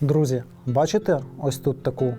Друзі, бачите ось тут таку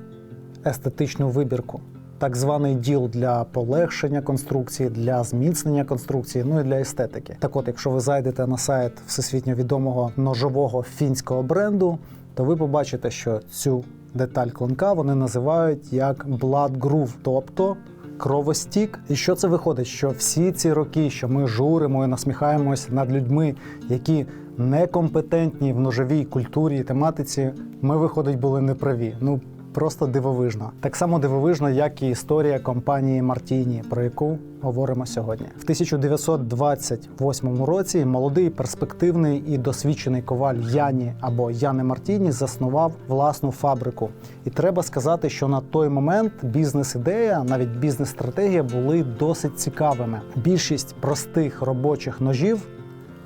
естетичну вибірку? Так званий діл для полегшення конструкції, для зміцнення конструкції, ну і для естетики. Так от, якщо ви зайдете на сайт всесвітньо відомого ножового фінського бренду, то ви побачите, що цю деталь клинка вони називають як blood groove, тобто кровостік. І що це виходить? Що всі ці роки, що ми журимо і насміхаємось над людьми, які некомпетентні в ножовій культурі і тематиці, ми, виходить, були неправі. Ну просто дивовижно. Так само дивовижно, як і історія компанії Мартіні, про яку говоримо сьогодні. В 1928 році молодий, перспективний і досвідчений коваль Яні або Яне Мартіні заснував власну фабрику. І треба сказати, що на той момент бізнес-ідея, навіть бізнес-стратегія були досить цікавими. Більшість простих робочих ножів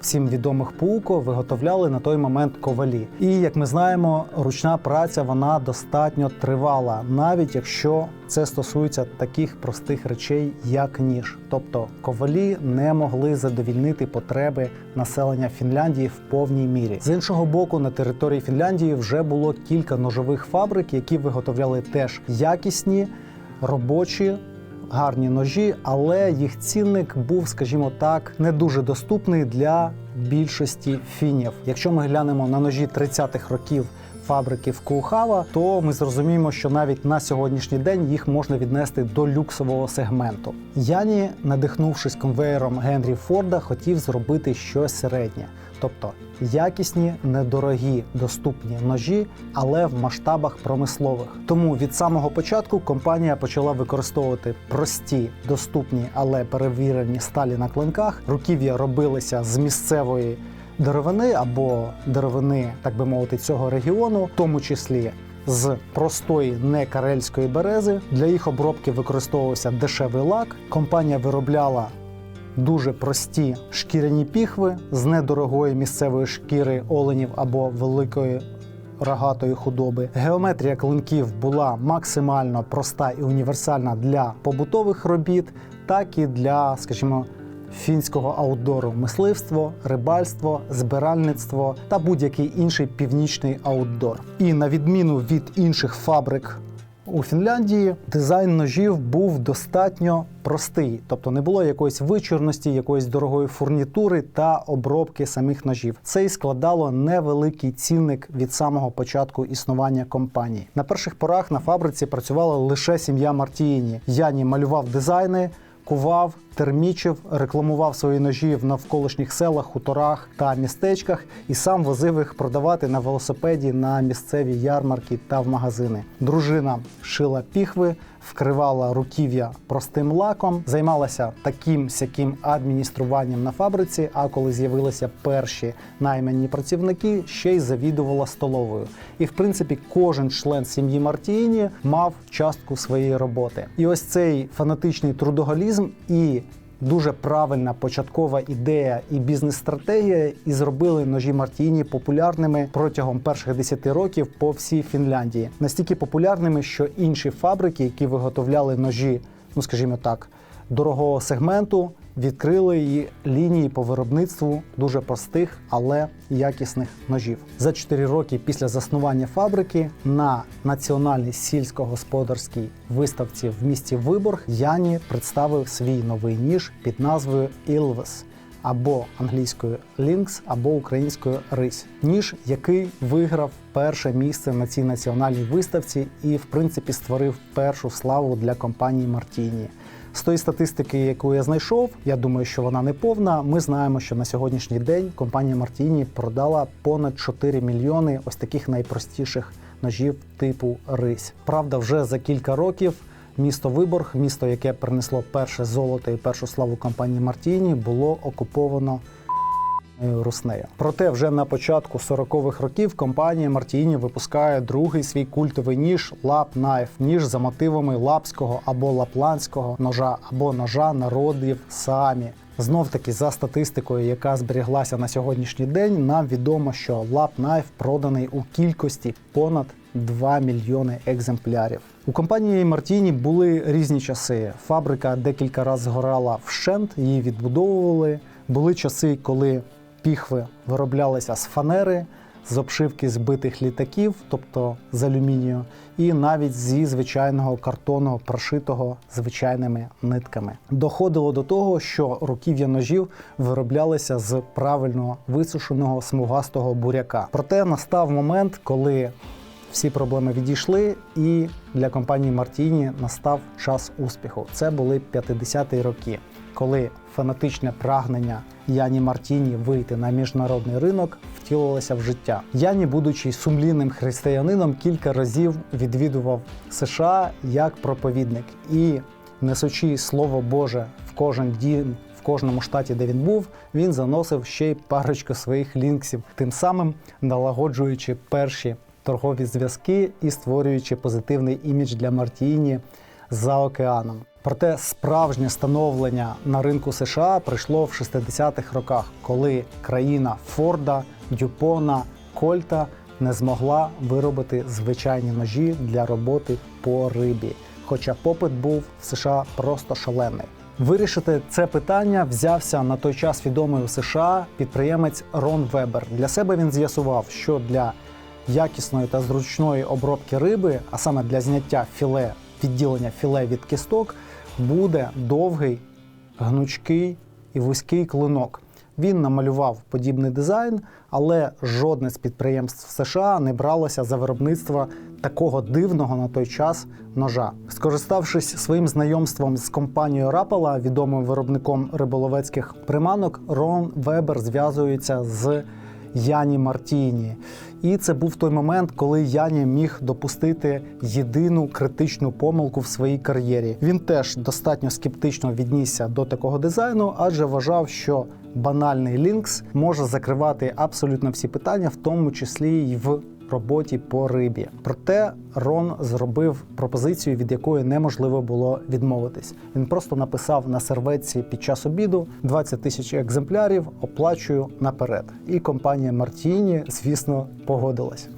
всім відомих пауко виготовляли на той момент ковалі. І як ми знаємо, ручна праця вона достатньо тривала, навіть якщо це стосується таких простих речей, як ніж. Тобто ковалі не могли задовільнити потреби населення Фінляндії в повній мірі. З іншого боку, на території Фінляндії вже було кілька ножових фабрик, які виготовляли теж якісні робочі гарні ножі, але їх цінник був, скажімо так, не дуже доступний для більшості фінів. Якщо ми глянемо на ножі 30-х років. Фабрики в Куухава, то ми зрозуміємо, що навіть на сьогоднішній день їх можна віднести до люксового сегменту. Яні, надихнувшись конвеєром Генрі Форда, хотів зробити щось середнє, тобто якісні, недорогі, доступні ножі, але в масштабах промислових. Тому від самого початку компанія почала використовувати прості, доступні, але перевірені сталі на клинках. Руків'я робилися з місцевої деревини або деревини, так би мовити, цього регіону, в тому числі. З простої некарельської берези для їх обробки використовувався дешевий лак. Компанія виробляла дуже прості шкіряні піхви з недорогої місцевої шкіри оленів або великої рогатої худоби. Геометрія клинків була максимально проста і універсальна для побутових робіт, так і для, скажімо, фінського аутдору мисливство, рибальство, збиральництво та будь-який інший північний аутдор. І на відміну від інших фабрик у Фінляндії, дизайн ножів був достатньо простий, тобто не було якоїсь вичурності, якоїсь дорогої фурнітури та обробки самих ножів. Це і складало невеликий цінник від самого початку існування компанії. На перших порах на фабриці працювала лише сім'я Мартіїні. Яні малював дизайни кував, термічив, рекламував свої ножі в навколишніх селах, хуторах та містечках і сам возив їх продавати на велосипеді на місцеві ярмарки та в магазини. Дружина шила піхви, вкривала руків'я простим лаком, займалася таким сяким адмініструванням на фабриці. А коли з'явилися перші наймані працівники, ще й завідувала столовою. І в принципі, кожен член сім'ї Мартіні мав частку своєї роботи. І ось цей фанатичний трудоголізм і Дуже правильна початкова ідея і бізнес-стратегія, і зробили ножі Мартіні популярними протягом перших 10 років по всій Фінляндії. Настільки популярними, що інші фабрики, які виготовляли ножі, ну скажімо так, дорогого сегменту, відкрили її лінії по виробництву дуже простих, але якісних ножів. За 4 роки після заснування фабрики на національній сільськогосподарській виставці в місті Виборг Яні представив свій новий ніж під назвою Ілвес. Або англійською Lynx, або українською Рись, ніж який виграв перше місце на цій національній виставці і, в принципі, створив першу славу для компанії Мартіні. З тої статистики, яку я знайшов, я думаю, що вона не повна. Ми знаємо, що на сьогоднішній день компанія Мартіні продала понад 4 мільйони ось таких найпростіших ножів типу рись. Правда, вже за кілька років. Місто Виборг, місто, яке принесло перше золото і першу славу компанії Мартіні, було окуповано руснею. Проте вже на початку 40-х років компанія Мартіні випускає другий свій культовий ніж Lap Knife, ніж за мотивами лапського або лапландського ножа, або ножа народів Саамі. Знов таки, за статистикою, яка зберіглася на сьогоднішній день, нам відомо, що Lap Knife проданий у кількості понад 2 мільйони екземплярів. У компанії Мартіні були різні часи. Фабрика декілька разів згорала вщент, її відбудовували. Були часи, коли піхви вироблялися з фанери, з обшивки збитих літаків, тобто з алюмінію, і навіть зі звичайного картону, прошитого звичайними нитками. Доходило до того, що руків'я ножів вироблялися з правильно висушеного смугастого буряка. Проте настав момент, коли всі проблеми відійшли, і для компанії Мартіні настав час успіху. Це були 50-ті роки, коли фанатичне прагнення Яні Мартіні вийти на міжнародний ринок втілилося в життя. Яні, будучи сумлінним християнином, кілька разів відвідував США як проповідник і несучи слово Боже в кожен дім. В кожному штаті, де він був, він заносив ще й парочку своїх лінксів, тим самим налагоджуючи перші торгові зв'язки і створюючи позитивний імідж для Мартіні за океаном. Проте справжнє становлення на ринку США прийшло в 60-х роках, коли країна Форда, Дюпона, Кольта не змогла виробити звичайні ножі для роботи по рибі. Хоча попит був в США просто шалений. Вирішити це питання взявся на той час відомий у США підприємець Рон Вебер. Для себе він з'ясував, що для якісної та зручної обробки риби, а саме для зняття філе, відділення філе від кісток, буде довгий, гнучкий і вузький клинок. Він намалював подібний дизайн, але жодне з підприємств США не бралося за виробництво такого дивного на той час ножа. Скориставшись своїм знайомством з компанією Рапала, відомим виробником риболовецьких приманок, Рон Вебер зв'язується з Яні Мартіні. І це був той момент, коли Яні міг допустити єдину критичну помилку в своїй кар'єрі. Він теж достатньо скептично віднісся до такого дизайну, адже вважав, що банальний лінкс може закривати абсолютно всі питання, в тому числі й в роботі по рибі. Проте Рон зробив пропозицію, від якої неможливо було відмовитись. Він просто написав на серветці під час обіду 20 тисяч екземплярів, оплачую наперед. І компанія Мартіні, звісно, погодилась.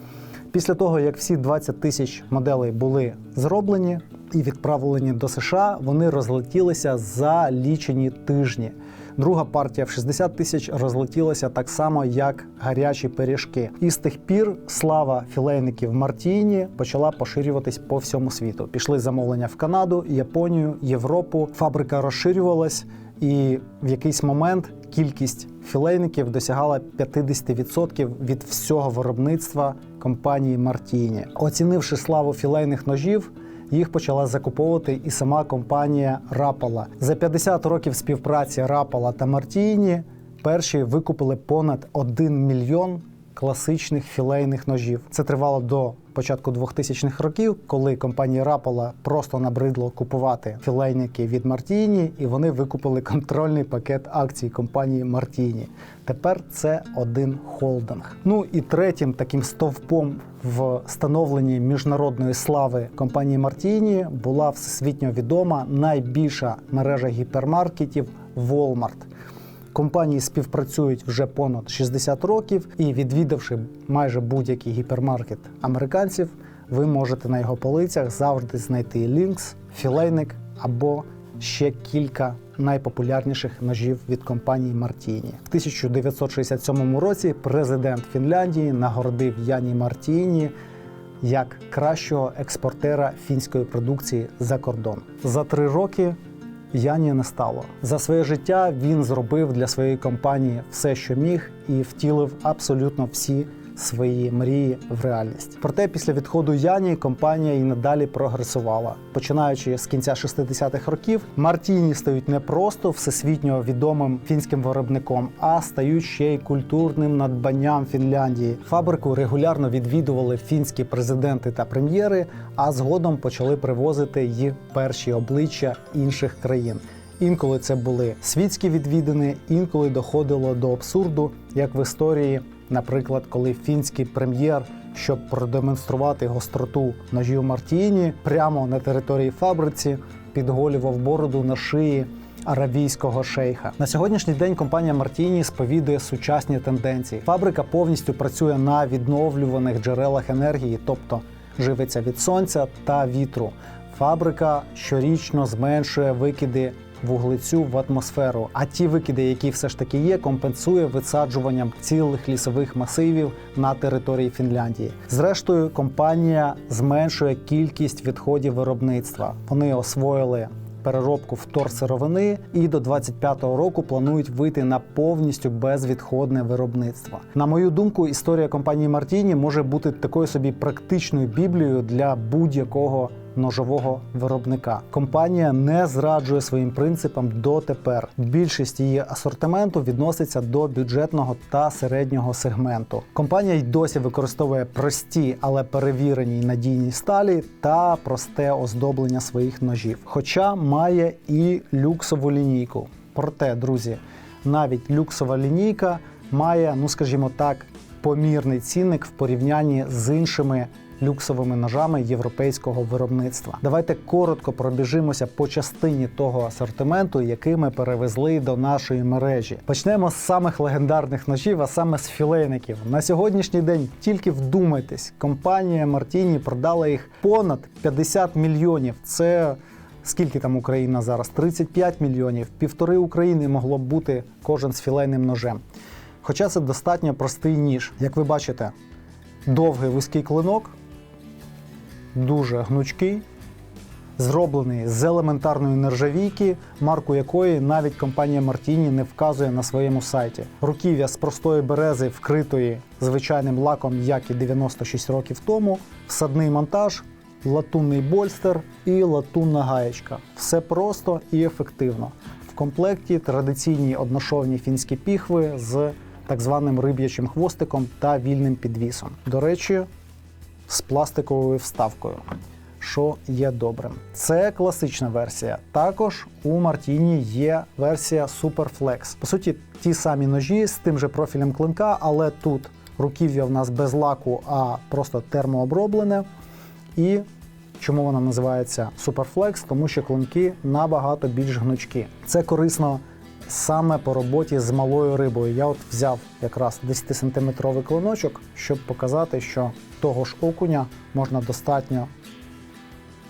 Після того, як всі 20 тисяч моделей були зроблені і відправлені до США, вони розлетілися за лічені тижні. Друга партія в 60 тисяч розлетілася так само, як гарячі пиріжки. І з тих пір слава філейників Мартіні почала поширюватись по всьому світу. Пішли замовлення в Канаду, Японію, Європу. Фабрика розширювалась, і в якийсь момент кількість філейників досягала 50% від всього виробництва компанії Мартіні. Оцінивши славу філейних ножів. Їх почала закуповувати і сама компанія Рапала. За 50 років співпраці Рапала та Мартіні перші викупили понад 1 мільйон класичних філейних ножів. Це тривало до початку 2000-х років, коли компанії Рапала просто набридло купувати філейники від Мартіні, і вони викупили контрольний пакет акцій компанії Мартіні. Тепер це один холдинг. Ну і третім таким стовпом в становленні міжнародної слави компанії Мартіні була всесвітньо відома найбільша мережа гіпермаркетів Walmart. Компанії співпрацюють вже понад 60 років, і відвідавши майже будь-який гіпермаркет американців, ви можете на його полицях завжди знайти лінкс, філейник або ще кілька найпопулярніших ножів від компанії Мартіні. В 1967 році президент Фінляндії нагородив Яні Мартіні як кращого експортера фінської продукції за кордон. За три роки Яні не стало. За своє життя він зробив для своєї компанії все, що міг, і втілив абсолютно всі свої мрії в реальність. Проте після відходу Яні компанія і надалі прогресувала. Починаючи з кінця 60-х років, Мартіні стають не просто всесвітньо відомим фінським виробником, а стають ще й культурним надбанням Фінляндії. Фабрику регулярно відвідували фінські президенти та прем'єри, а згодом почали привозити їх перші обличчя інших країн. Інколи це були світські відвідини, інколи доходило до абсурду, як в історії, наприклад, коли фінський прем'єр, щоб продемонструвати гостроту ножів Мартіні, прямо на території фабриці підголював бороду на шиї аравійського шейха. На сьогоднішній день компанія Мартіні сповідує сучасні тенденції. Фабрика повністю працює на відновлюваних джерелах енергії, тобто живиться від сонця та вітру. Фабрика щорічно зменшує викиди вуглецю в атмосферу. А ті викиди, які все ж таки є, компенсує висаджуванням цілих лісових масивів на території Фінляндії. Зрештою, компанія зменшує кількість відходів виробництва. Вони освоїли переробку вторсировини і до 25-го року планують вийти на повністю безвідходне виробництво. На мою думку, історія компанії Мартіні може бути такою собі практичною біблією для будь-якого ножового виробника. Компанія не зраджує своїм принципам дотепер. Більшість її асортименту відноситься до бюджетного та середнього сегменту. Компанія й досі використовує прості, але перевірені й надійні сталі та просте оздоблення своїх ножів. Хоча має і люксову лінійку. Проте, друзі, навіть люксова лінійка має, ну скажімо так, помірний цінник в порівнянні з іншими люксовими ножами європейського виробництва. Давайте коротко пробіжимося по частині того асортименту, який ми перевезли до нашої мережі. Почнемо з самих легендарних ножів, а саме з філейників. На сьогоднішній день тільки вдумайтесь, компанія Мартіні продала їх понад 50 мільйонів. Це Скільки там Україна зараз? 35 мільйонів. Півтори України могло б бути кожен з філейним ножем. Хоча це достатньо простий ніж. Як ви бачите, довгий вузький клинок, дуже гнучкий, зроблений з елементарної нержавійки, марку якої навіть компанія Мартіні не вказує на своєму сайті. Руків'я з простої берези, вкритої звичайним лаком, як і 96 років тому, всадний монтаж. Латунний больстер і латунна гаєчка. Все просто і ефективно. В комплекті традиційні одношовні фінські піхви з так званим риб'ячим хвостиком та вільним підвісом. До речі, з пластиковою вставкою, що є добрим. Це класична версія. Також у Мартіні є версія Superflex. По суті, ті самі ножі з тим же профілем клинка, але тут руків'я в нас без лаку, а просто термооброблене. І чому вона називається Superflex? Тому що клинки набагато більш гнучкі. Це корисно саме по роботі з малою рибою. Я от взяв якраз 10-сантиметровий клиночок, щоб показати, що того ж окуня можна достатньо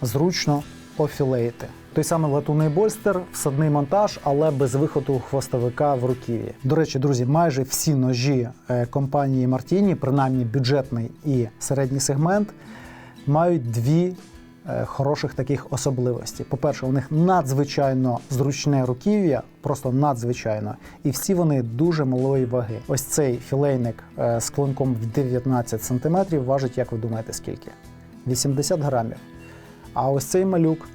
зручно офілеїти. Той самий латунний больстер, всадний монтаж, але без виходу хвостовика в руків'ї. До речі, друзі, майже всі ножі е, компанії Мартіні, принаймні бюджетний і середній сегмент, мають дві хороших таких особливості. По-перше, у них надзвичайно зручне руків'я, просто надзвичайно, і всі вони дуже малої ваги. Ось цей філейник е, з клинком в 19 см важить, як ви думаєте, скільки? 80 грамів. А ось цей малюк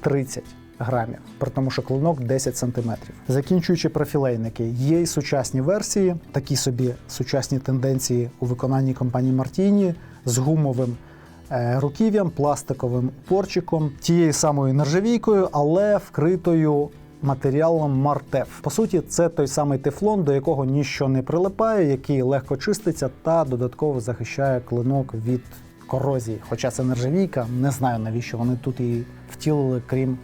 30 грамів, при тому, що клинок 10 сантиметрів. Закінчуючи про філейники, є й сучасні версії, такі собі сучасні тенденції у виконанні компанії Мартіні з гумовим е, руків'ям, пластиковим порчиком, тією самою нержавійкою, але вкритою. Матеріалом Мартеф. По суті, це той самий тефлон, до якого ніщо не прилипає, який легко чиститься та додатково захищає клинок від корозії. Хоча це нержавійка, не знаю навіщо вони тут її втілили, крім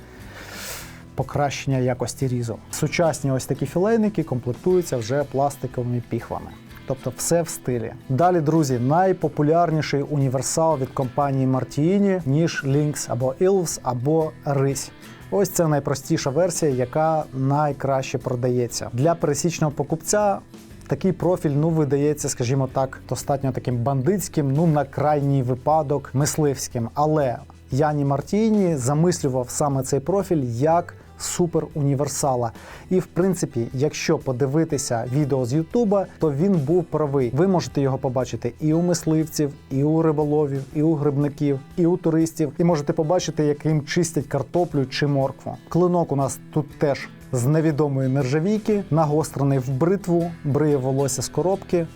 покращення якості різу. Сучасні ось такі філейники комплектуються вже пластиковими піхвами. Тобто все в стилі. Далі, друзі, найпопулярніший універсал від компанії Martini, ніж Lynx або Ilves, або Рись. Ось це найпростіша версія, яка найкраще продається. Для пересічного покупця такий профіль ну видається, скажімо так, достатньо таким бандитським, ну на крайній випадок мисливським. Але Яні Мартіні замислював саме цей профіль як супер універсала. І в принципі, якщо подивитися відео з Ютуба, то він був правий. Ви можете його побачити і у мисливців, і у риболовів, і у грибників, і у туристів. І можете побачити, яким чистять картоплю чи моркву. Клинок у нас тут теж з невідомої нержавійки, нагострений в бритву, бриє волосся з коробки.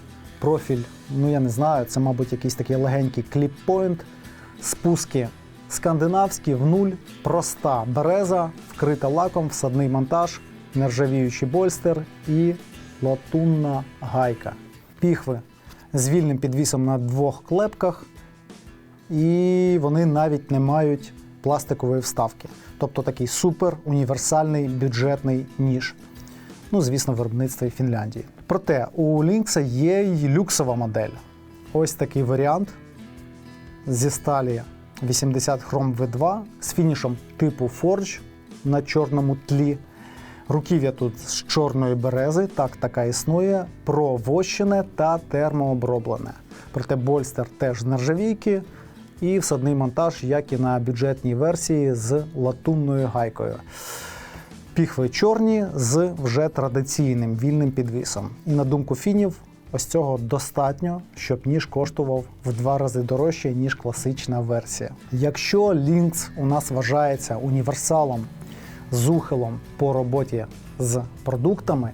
Профіль, ну я не знаю, це, мабуть, якийсь такий легенький кліп-пойнт. Спуски скандинавські в нуль, проста береза, вкрита лаком, всадний монтаж, нержавіючий больстер і латунна гайка. Піхви з вільним підвісом на двох клепках, і вони навіть не мають пластикової вставки. Тобто такий супер універсальний бюджетний ніж. Ну, звісно, виробництво Фінляндії. Проте у Лінкса є й люксова модель. Ось такий варіант зі сталі 80 Chrome V2 з фінішом типу Forge на чорному тлі. Руків'я тут з чорної берези, так така існує, провощене та термооброблене. Проте больстер теж з нержавійки і всадний монтаж, як і на бюджетній версії з латунною гайкою. Піхви чорні з вже традиційним вільним підвісом. І на думку фінів, ось цього достатньо, щоб ніж коштував в два рази дорожче, ніж класична версія. Якщо Lynx у нас вважається універсалом з ухилом по роботі з продуктами,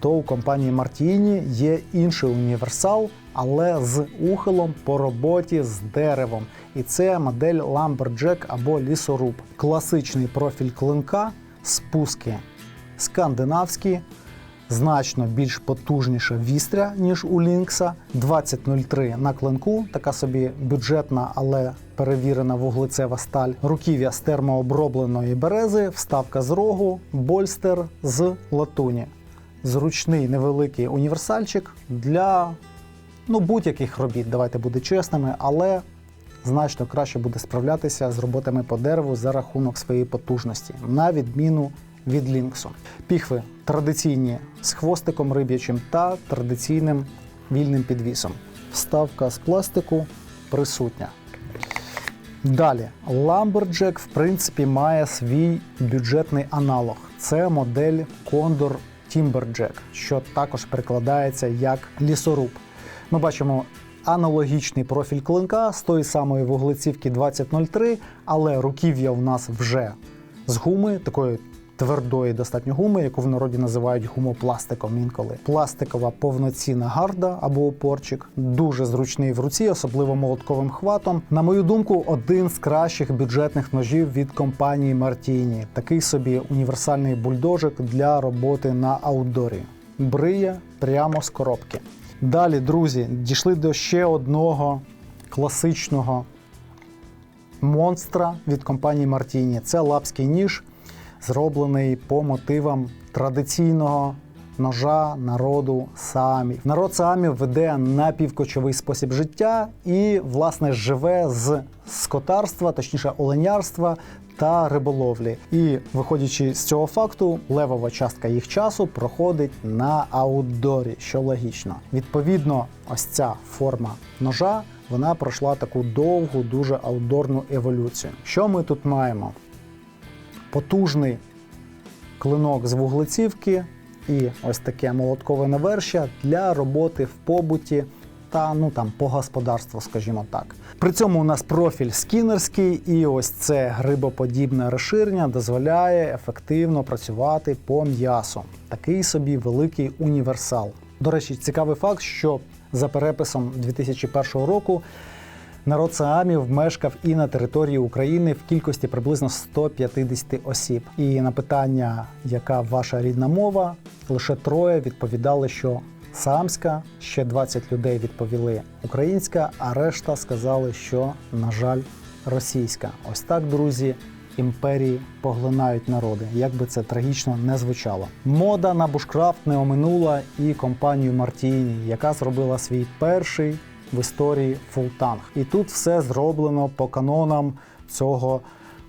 то у компанії Martini є інший універсал, але з ухилом по роботі з деревом. І це модель Lumberjack або лісоруб. Класичний профіль клинка, спуски скандинавські, значно більш потужніше вістря, ніж у Лінкса. 2003 на клинку, така собі бюджетна, але перевірена вуглецева сталь. Руків'я з термообробленої берези, вставка з рогу, больстер з латуні. Зручний невеликий універсальчик для ну, будь-яких робіт, давайте бути чесними, але значно краще буде справлятися з роботами по дереву за рахунок своєї потужності, на відміну від лінксу. Піхви традиційні з хвостиком риб'ячим та традиційним вільним підвісом. Вставка з пластику присутня. Далі, Lumberjack, в принципі, має свій бюджетний аналог. Це модель Condor Timberjack, що також перекладається як лісоруб. Ми бачимо аналогічний профіль клинка з тої самої вуглецівки 2003, але руків'я у нас вже з гуми, такої твердої достатньо гуми, яку в народі називають гумопластиком інколи. Пластикова повноцінна гарда або опорчик, дуже зручний в руці, особливо молотковим хватом. На мою думку, один з кращих бюджетних ножів від компанії Martini. Такий собі універсальний бульдожик для роботи на аутдорі. Бриє прямо з коробки. Далі, друзі, дійшли до ще одного класичного монстра від компанії Martini. Це лапський ніж, зроблений по мотивам традиційного ножа народу саамів. Народ саамів веде напівкочовий спосіб життя і, власне, живе з скотарства, точніше оленярства. Та риболовлі, і виходячи з цього факту, левова частка їх часу проходить на аутдорі, що логічно. Відповідно, ось ця форма ножа вона пройшла таку довгу, дуже аутдорну еволюцію. Що ми тут маємо? Потужний клинок з вуглецівки і ось таке молоткове навершя для роботи в побуті та ну там по господарству, скажімо так. При цьому у нас профіль скінерський, і ось це грибоподібне розширення дозволяє ефективно працювати по м'ясу. Такий собі великий універсал. До речі, цікавий факт, що за переписом 2001 року народ Саамів мешкав і на території України в кількості приблизно 150 осіб. І на питання, яка ваша рідна мова, лише троє відповідали, що Саамська, ще 20 людей відповіли українська, а решта сказали, що, на жаль, російська. Ось так, друзі, імперії поглинають народи, як би це трагічно не звучало. Мода на бушкрафт не оминула і компанію Мартіні, яка зробила свій перший в історії фултанг. І тут все зроблено по канонам цього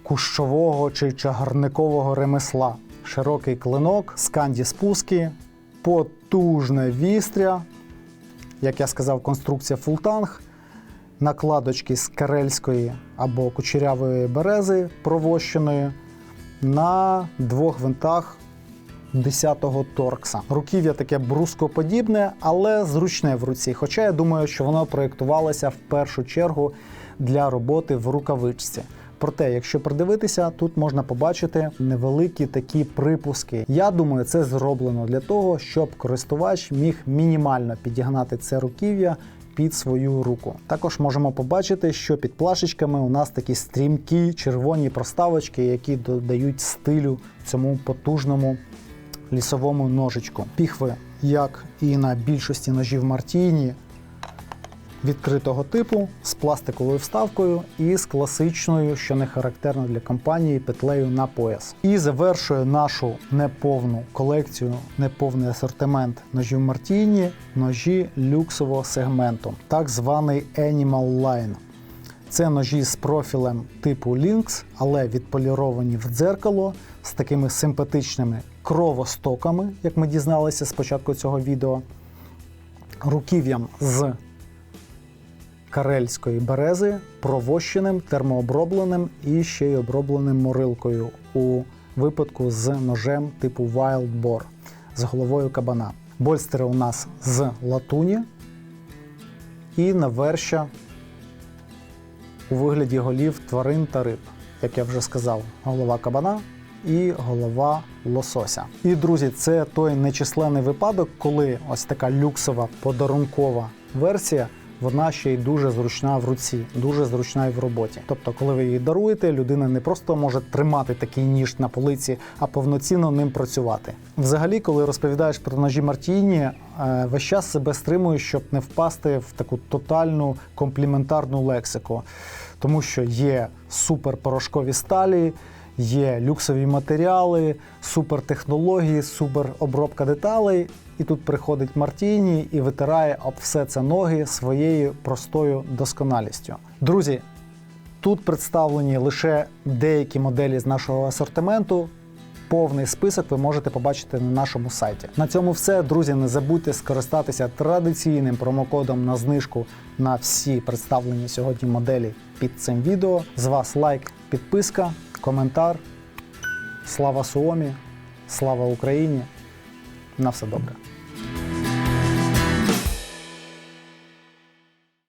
кущового чи чагарникового ремесла. Широкий клинок, сканді спуски, потужне вістря, як я сказав, конструкція фултанг, накладочки з карельської або кучерявої берези провощеної на двох винтах 10-го торкса. Руків'я таке брускоподібне, але зручне в руці. Хоча я думаю, що воно проєктувалося в першу чергу для роботи в рукавичці. Проте, якщо придивитися, тут можна побачити невеликі такі припуски. Я думаю, це зроблено для того, щоб користувач міг мінімально підігнати це руків'я під свою руку. Також можемо побачити, що під плашечками у нас такі стрімкі червоні проставочки, які додають стилю цьому потужному лісовому ножичку. Піхви, як і на більшості ножів Мартіні, відкритого типу з пластиковою вставкою і з класичною, що не характерно для компанії, петлею на пояс. І завершує нашу неповну колекцію, неповний асортимент ножів Мартіні, ножі люксового сегменту, так званий Animal Line. Це ножі з профілем типу Lynx, але відполіровані в дзеркало з такими симпатичними кровостоками, як ми дізналися з початку цього відео, руків'ям з карельської берези, провощеним, термообробленим і ще й обробленим морилкою у випадку з ножем типу Wild Boar з головою кабана. Больстери у нас з латуні і наверща у вигляді голів тварин та риб. Як я вже сказав, голова кабана і голова лосося. І друзі, це той нечисленний випадок, коли ось така люксова подарункова версія. Вона ще й дуже зручна в руці, дуже зручна і в роботі. Тобто, коли ви її даруєте, людина не просто може тримати такий ніж на полиці, а повноцінно ним працювати. Взагалі, коли розповідаєш про ножі Мартіні, е, весь час себе стримуєш, щоб не впасти в таку тотальну компліментарну лексику, тому що є суперпорошкові сталі. Є люксові матеріали, супертехнології, суперобробка деталей. І тут приходить Мартіні і витирає об все це ноги своєю простою досконалістю. Друзі, тут представлені лише деякі моделі з нашого асортименту. Повний список ви можете побачити на нашому сайті. На цьому все. Друзі, не забудьте скористатися традиційним промокодом на знижку на всі представлені сьогодні моделі під цим відео. З вас лайк, підписка, коментар. Слава Суомі, слава Україні! На все добре.